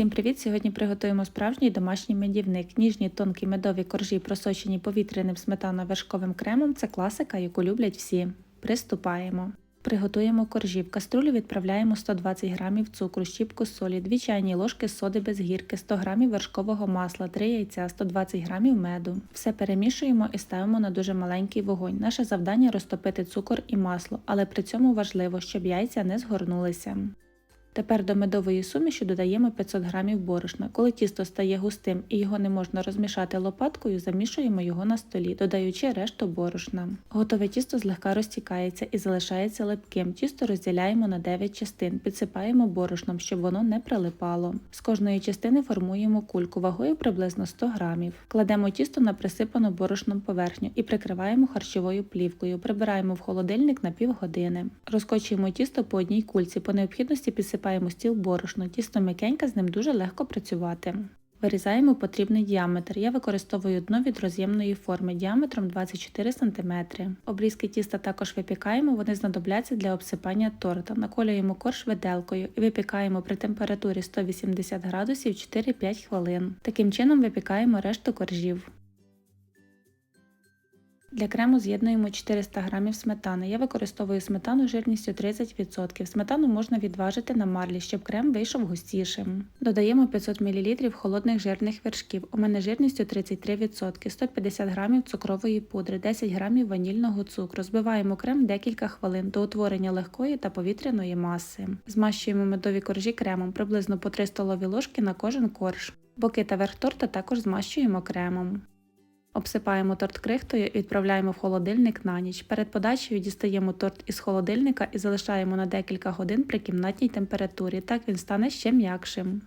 Всім привіт! Сьогодні приготуємо справжній домашній медівник. Ніжні тонкі медові коржі, просочені повітряним сметано-вершковим кремом це класика, яку люблять всі. Приступаємо. Приготуємо коржі. В каструлю відправляємо 120 г цукру, щіпку солі, 2 чайні ложки соди без гірки, 100 г вершкового масла, 3 яйця, 120 г меду. Все перемішуємо і ставимо на дуже маленький вогонь. Наше завдання розтопити цукор і масло, але при цьому важливо, щоб яйця не згорнулися. Тепер до медової суміші додаємо 500 г борошна. Коли тісто стає густим і його не можна розмішати лопаткою, замішуємо його на столі, додаючи решту борошна. Готове тісто злегка розтікається і залишається липким. Тісто розділяємо на 9 частин, підсипаємо борошном, щоб воно не прилипало. З кожної частини формуємо кульку вагою приблизно 100 г. Кладемо тісто на присипану борошном поверхню і прикриваємо харчовою плівкою. Прибираємо в холодильник на півгодини. Розкочуємо тісто по одній кульці, по необхідності підсипаємо стіл борошно, тісто м'якеньке, з ним дуже легко працювати. Вирізаємо потрібний діаметр. Я використовую дно від роз'ємної форми діаметром 24 см. Обрізки тіста також випікаємо, вони знадобляться для обсипання торта. Наколюємо корж виделкою і випікаємо при температурі 180 градусів 4-5 хвилин. Таким чином випікаємо решту коржів. Для крему з'єднуємо 400 г сметани. Я використовую сметану жирністю 30%. Сметану можна відважити на марлі, щоб крем вийшов густішим. Додаємо 500 мл холодних жирних вершків. У мене жирністю 33%, 150 г цукрової пудри, 10 г ванільного цукру. Збиваємо крем декілька хвилин до утворення легкої та повітряної маси. Змащуємо медові коржі кремом приблизно по 3 столові ложки на кожен корж. Боки та верх торта також змащуємо кремом. Обсипаємо торт крихтою і відправляємо в холодильник на ніч. Перед подачею дістаємо торт із холодильника і залишаємо на декілька годин при кімнатній температурі, так він стане ще м'якшим.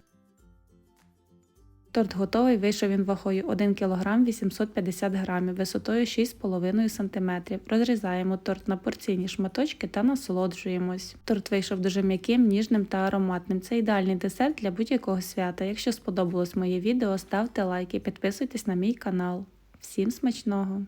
Торт готовий, вийшов він вагою 1 кг 850 г, висотою 6,5 см. Розрізаємо торт на порційні шматочки та насолоджуємось. Торт вийшов дуже м'яким, ніжним та ароматним. Це ідеальний десерт для будь-якого свята. Якщо сподобалось моє відео, ставте лайк і підписуйтесь на мій канал. Всім смачного!